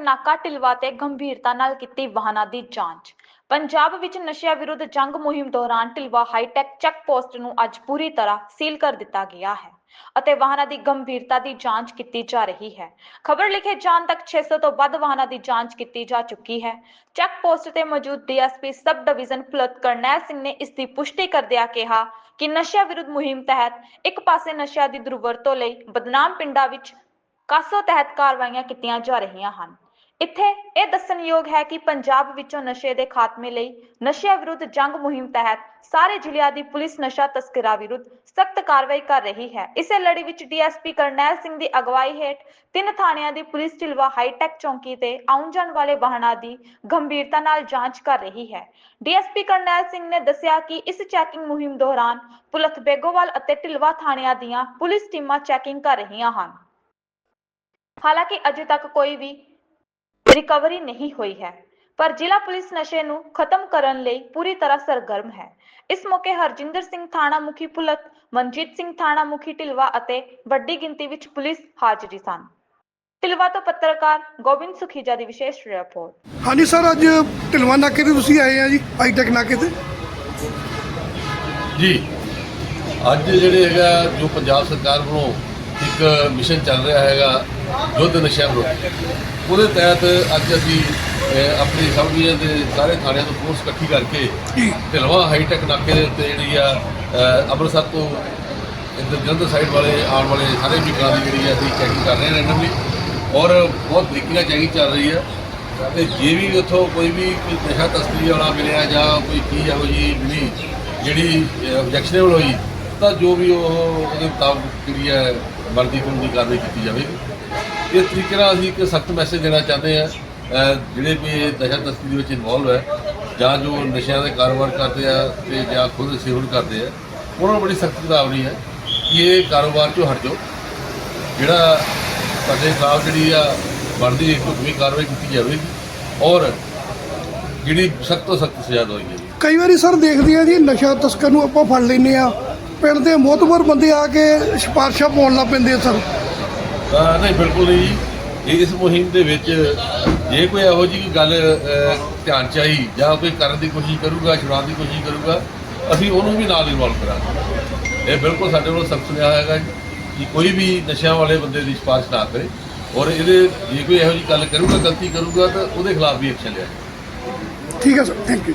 ਨਾਕਾ ਟਿਲਵਾ ਤੇ ਗੰਭੀਰਤਾ ਨਾਲ ਕੀਤੀ ਵਾਹਨਾਂ ਦੀ ਜਾਂਚ। ਪੰਜਾਬ ਵਿੱਚ ਨਸ਼ਿਆਂ ਵਿਰੁੱਧ ਜੰਗ ਮੁਹਿੰਮ ਦੌਰਾਨ ਟਿਲਵਾ ਹਾਈਟੈਕ ਚੈੱਕ ਪੋਸਟ ਨੂੰ ਅੱਜ ਪੂਰੀ ਤਰ੍ਹਾਂ ਸੀਲ ਕਰ ਦਿੱਤਾ ਗਿਆ ਹੈ ਅਤੇ ਵਾਹਨਾਂ ਦੀ ਗੰਭੀਰਤਾ ਦੀ ਜਾਂਚ ਕੀਤੀ ਜਾ ਰਹੀ ਹੈ। ਖਬਰ ਲਿਖੇ ਜਾਣ ਤੱਕ 600 ਤੋਂ ਵੱਧ ਵਾਹਨਾਂ ਦੀ ਜਾਂਚ ਕੀਤੀ ਜਾ ਚੁੱਕੀ ਹੈ। ਚੈੱਕ ਪੋਸਟ ਤੇ ਮੌਜੂਦ ਡੀਐਸਪੀ ਸਬ ਡਿਵੀਜ਼ਨ ਪੁਲਤ ਕਰਨੈਲ ਸਿੰਘ ਨੇ ਇਸ ਦੀ ਪੁਸ਼ਟੀ ਕਰਦਿਆਂ ਕਿਹਾ ਕਿ ਨਸ਼ਿਆਂ ਵਿਰੁੱਧ ਮੁਹਿੰਮ ਤਹਿਤ ਇੱਕ ਪਾਸੇ ਨਸ਼ਿਆਂ ਦੀ ਦੁਰਵਰਤੋਂ ਲਈ ਬਦਨਾਮ ਪਿੰਡਾਂ ਵਿੱਚ ਕਾਸੋ ਤਹਿਤ ਕਾਰਵਾਈਆਂ ਕੀਤੀਆਂ ਜਾ ਰਹੀਆਂ ਹਨ। ਇੱਥੇ ਇਹ ਦੱਸਣਯੋਗ ਹੈ ਕਿ ਪੰਜਾਬ ਵਿੱਚੋਂ ਨਸ਼ੇ ਦੇ ਖਾਤਮੇ ਲਈ ਨਸ਼ਿਆਂ ਵਿਰੁੱਧ ਜੰਗ ਮੁਹਿੰਮ ਤਹਿਤ ਸਾਰੇ ਜ਼ਿਲ੍ਹਿਆਂ ਦੀ ਪੁਲਿਸ ਨਸ਼ਾ ਤਸਕਰਾਂ ਵਿਰੁੱਧ ਸਖਤ ਕਾਰਵਾਈ ਕਰ ਰਹੀ ਹੈ। ਇਸੇ ਲੜੀ ਵਿੱਚ ਡੀਐਸਪੀ ਕਰਨੈਲ ਸਿੰਘ ਦੀ ਅਗਵਾਈ ਹੇਠ ਤਿੰਨ ਥਾਣਿਆਂ ਦੀ ਪੁਲਿਸ ਢਿਲਵਾ ਹਾਈਟੈਕ ਚੌਂਕੀ ਤੇ ਆਉਣ ਜਾਣ ਵਾਲੇ ਵਾਹਨਾਂ ਦੀ ਗੰਭੀਰਤਾ ਨਾਲ ਜਾਂਚ ਕਰ ਰਹੀ ਹੈ। ਡੀਐਸਪੀ ਕਰਨੈਲ ਸਿੰਘ ਨੇ ਦੱਸਿਆ ਕਿ ਇਸ ਚੈਕਿੰਗ ਮੁਹਿੰਮ ਦੌਰਾਨ ਪੁਲਤ ਬੇਗੋਵਾਲ ਅਤੇ ਢਿਲਵਾ ਥਾਣਿਆਂ ਦੀਆਂ ਪੁਲਿਸ ਟੀਮਾਂ ਚੈਕਿੰਗ ਕਰ ਰਹੀਆਂ ਹਨ। ਹਾਲਾਂਕਿ ਅਜੇ ਤੱਕ ਕੋਈ ਵੀ ਰਿਕਵਰੀ ਨਹੀਂ ਹੋਈ ਹੈ। ਪਰ ਜ਼ਿਲ੍ਹਾ ਪੁਲਿਸ ਨਸ਼ੇ ਨੂੰ ਖਤਮ ਕਰਨ ਲਈ ਪੂਰੀ ਤਰ੍ਹਾਂ ਸਰਗਰਮ ਹੈ। ਇਸ ਮੌਕੇ ਹਰਜਿੰਦਰ ਸਿੰਘ ਥਾਣਾ ਮੁਖੀ ਪੁਲਤ ਮਨਜੀਤ ਸਿੰਘ ਥਾਣਾ ਮੁਖੀ ਢਿਲਵਾ ਅਤੇ ਵੱਡੀ ਗਿਣਤੀ ਵਿੱਚ ਪੁਲਿਸ ਹਾਜ਼ਰੀ ਸਨ। ਢਿਲਵਾ ਤੋਂ ਪੱਤਰਕਾਰ ਗੋਬਿੰਦ ਸੁਖੀਜਾ ਦੀ ਵਿਸ਼ੇਸ਼ ਰਿਪੋਰਟ। ਹਾਂਜੀ ਸਰ ਅੱਜ ਢਿਲਵਾਂ ਨਾਕੇ ਤੇ ਤੁਸੀਂ ਆਏ ਆ ਜੀ ਹਾਈਟੈਕ ਨਾਕੇ ਤੇ? ਜੀ ਅੱਜ ਜਿਹੜੇ ਹੈਗਾ ਜੋ ਪੰਜਾਬ ਸਰਕਾਰ ਵੱਲੋਂ ਇੱਕ ਮਿਸ਼ਨ ਚੱਲ ਰਿਹਾ ਹੈਗਾ ਯੁੱਧ ਨਸ਼ਿਆਂ ਵਿਰੁੱਧ। ਉਹਦੇ ਤਹਿਤ ਅੱਜ ਅਸੀਂ ਆਪਣੀ ਸਬ ਡਿਵੀਜ਼ਨ ਦੇ ਸਾਰੇ ਥਾਣਿਆਂ ਤੋਂ ਫੋਰਸ ਇਕੱਠੀ ਕਰਕੇ ਜੀ ਢਿਲਵਾ ਹਾਈਟੈਕ ਨਾਕੇ ਦੇ ਉੱਤੇ ਜਿਹੜੀ ਆ ਅੰਮ੍ਰਿਤਸਰ ਤੋਂ ਇੱਧਰ ਜਲੰਧਰ ਸਾਈਡ ਵਾਲੇ ਆਉਣ ਵਾਲੇ ਸਾਰੇ ਵਹੀਕਲਾਂ ਦੀ ਜਿਹੜੀ ਆ ਅਸੀਂ ਚੈਕਿੰਗ ਕਰ ਰਹੇ ਹਾਂ ਰੈਂਡਮਲੀ ਔਰ ਬਹੁਤ ਤਰੀਕੇ ਨਾਲ ਚੈਕਿੰਗ ਚੱਲ ਰਹੀ ਹੈ ਤੇ ਜੇ ਵੀ ਉੱਥੋਂ ਕੋਈ ਵੀ ਕੋਈ ਨਸ਼ਾ ਤਸਕਰੀ ਵਾਲਾ ਮਿਲਿਆ ਜਾਂ ਕੋਈ ਚੀਜ਼ ਇਹੋ ਜਿਹੀ ਮਿਲੀ, ਜਿਹੜੀ ਆਬਜੈਕਸ਼ਨੇਬਲ ਹੋਈ, ਤਾਂ ਜੋ ਵੀ ਉਹ ਉਹਦੇ ਮੁਤਾਬਕ ਜਿਹੜੀ ਹੈ ਬਣਦੀ ਕਾਨੂੰਨੀ ਕਾਰਵਾਈ ਕੀਤੀ ਜਾਵੇਗੀ ਇਸ ਤਰੀਕੇ ਨਾਲ ਅਸੀਂ ਇੱਕ ਸਖਤ ਮੈਸੇਜ ਦੇਣਾ ਚਾਹੁੰਦੇ ਹਾਂ ਜਿਹੜੇ ਵੀ ਨਸ਼ਾ ਤਸਕਰੀ ਦੇ ਵਿੱਚ ਇਨਵੋਲਵ ਹੈ, ਜਾਂ ਜੋ ਨਸ਼ਿਆਂ ਦੇ ਕਾਰੋਬਾਰ ਕਰਦੇ ਆ ਤੇ ਜਾਂ ਖੁਦ ਸੇਵਨ ਕਰਦੇ ਆ, ਉਹਨਾਂ ਨੂੰ ਬੜੀ ਸਖਤ ਚੇਤਾਵਨੀ ਹੈ ਕਿ ਇਹ ਕਾਰੋਬਾਰ ਚੋਂ ਹਟ ਜਾਓ। ਜਿਹੜਾ ਸਾਡੇ ਖਿਲਾਫ ਜਿਹੜੀ ਆ ਬਣਦੀ ਇੱਕ ਹੁਕਮੀ ਕਾਰਵਾਈ ਕੀਤੀ ਜਾਵੇਗੀ ਔਰ ਜਿਹੜੀ ਸਖਤ ਤੋਂ ਸਖਤ ਸਜ਼ਾ ਦਵਾਈ ਜਾਵੇਗੀ। ਕਈ ਵਾਰੀ ਸਰ ਦੇਖਦੇ ਆ ਜੀ, ਨਸ਼ਾ ਤਸਕਰ ਨੂੰ ਆਪਾਂ ਫੜ ਲੈਨੇ ਆ ਪਿੰਡ ਦੇ ਮੋਤਬਰ ਬੰਦੇ ਆ ਕੇ ਸਿਫਾਰਸ਼ਾਂ ਪਾਉਣ ਲੱਗ ਪੈਂਦੇ ਆ ਸਰ। ਅਹ ਨਹੀਂ ਬਿਲਕੁਲ ਨਹੀਂ ਜੀ। ਇਸ ਮੁਹਿੰਮ ਦੇ ਵਿੱਚ ਜੇ ਕੋਈ ਇਹੋ ਜਿਹੀ ਗੱਲ ਅਹ, ਧਿਆਨ ਚ ਆਈ ਜਾਂ ਕੋਈ ਕਰਨ ਦੀ ਕੋਸ਼ਿਸ਼ ਕਰੂਗਾ ਛੁਡਾਉਣ ਦੀ ਕੋਸ਼ਿਸ਼ ਕਰੂਗਾ ਅਸੀਂ ਉਹਨੂੰ ਵੀ ਨਾਲ ਇਨਵੋਲਵ ਕਰਾਂਗੇ। ਇਹ ਬਿਲਕੁਲ ਸਾਡੇ ਵੱਲੋਂ ਸਖਤ ਸੁਨੇਹਾ ਹੈਗਾ ਜੀ ਕਿ ਕੋਈ ਵੀ ਨਸ਼ਿਆਂ ਵਾਲੇ ਬੰਦੇ ਦੀ ਸਿਫਾਰਿਸ਼ ਨਾ ਕਰੇ। ਔਰ ਇਹਦੇ ਜੇ ਕੋਈ ਇਹੋ ਜਿਹੀ ਗੱਲ ਕਰੂਗਾ ਗਲਤੀ ਕਰੂਗਾ ਤਾਂ ਉਹਦੇ ਖਿਲਾਫ ਵੀ ਐਕਸ਼ਨ ਲਿਆ ਠੀਕ ਹੈ ਸਰ ਥੈਂਕ ਯੂ